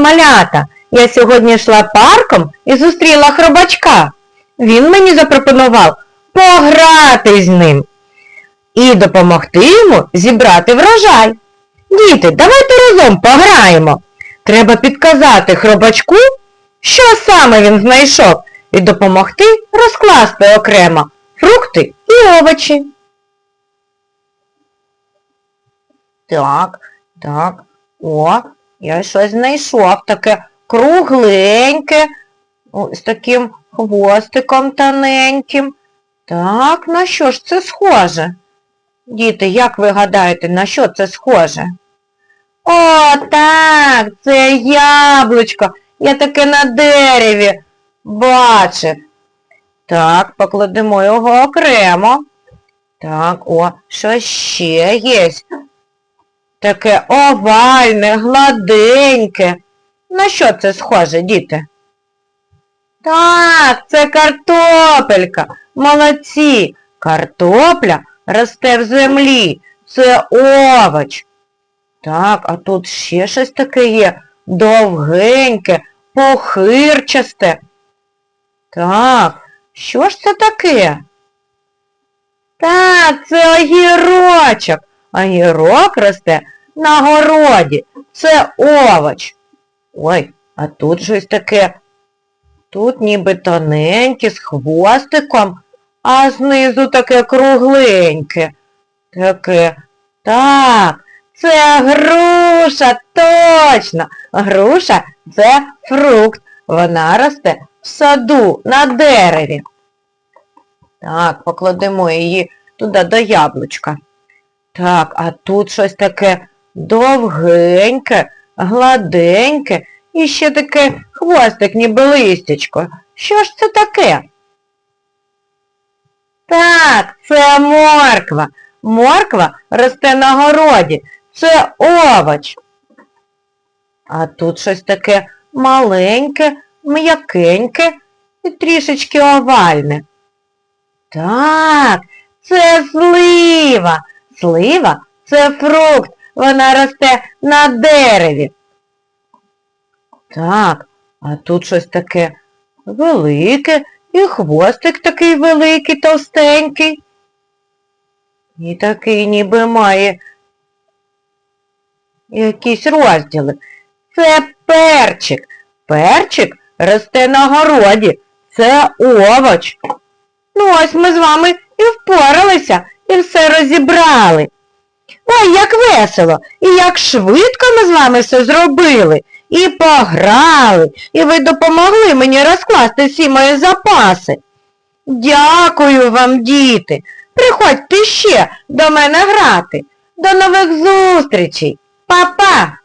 малята! Я сьогодні йшла парком і зустріла хробачка. Він мені запропонував пограти з ним і допомогти йому зібрати врожай. Діти, давайте разом пограємо. Треба підказати хробачку, що саме він знайшов, і допомогти розкласти окремо фрукти і овочі. Так, так, о, я щось знайшов таке кругленьке, з таким хвостиком тоненьким. Так, на що ж це схоже? Діти, як ви гадаєте, на що це схоже? О, так, це яблучко. Я таке на дереві бачив. Так, покладемо його окремо. Так, о, що ще є? Таке овальне, гладеньке. На що це схоже, діти? Так, це картопелька. Молодці. Картопля росте в землі. Це овоч. Так, а тут ще щось таке є. Довгеньке, похирчасте. Так, що ж це таке? Так, це огірочок. Огірок росте на городі. Це овоч. Ой, а тут щось таке. Тут ніби тоненьке, з хвостиком, а знизу таке кругленьке. Таке. Так, це груша, точно. Груша це фрукт. Вона росте в саду, на дереві. Так, покладемо її туди до яблучка. Так, а тут щось таке довгеньке, гладеньке і ще таке хвостик, ніби листячко. Що ж це таке? Так, це морква. Морква росте на городі. Це овоч. А тут щось таке маленьке, м'якеньке і трішечки овальне. Так, це слива. Слива це фрукт. Вона росте на дереві. Так, а тут щось таке велике, і хвостик такий великий, товстенький. І такий ніби має якісь розділи. Це перчик. Перчик росте на городі. Це овоч. Ну ось ми з вами і впоралися, і все розібрали. Ой, весело, і як швидко ми з вами все зробили. І пограли, і ви допомогли мені розкласти всі мої запаси. Дякую вам, діти. Приходьте ще до мене грати. До нових зустрічей. Па-па!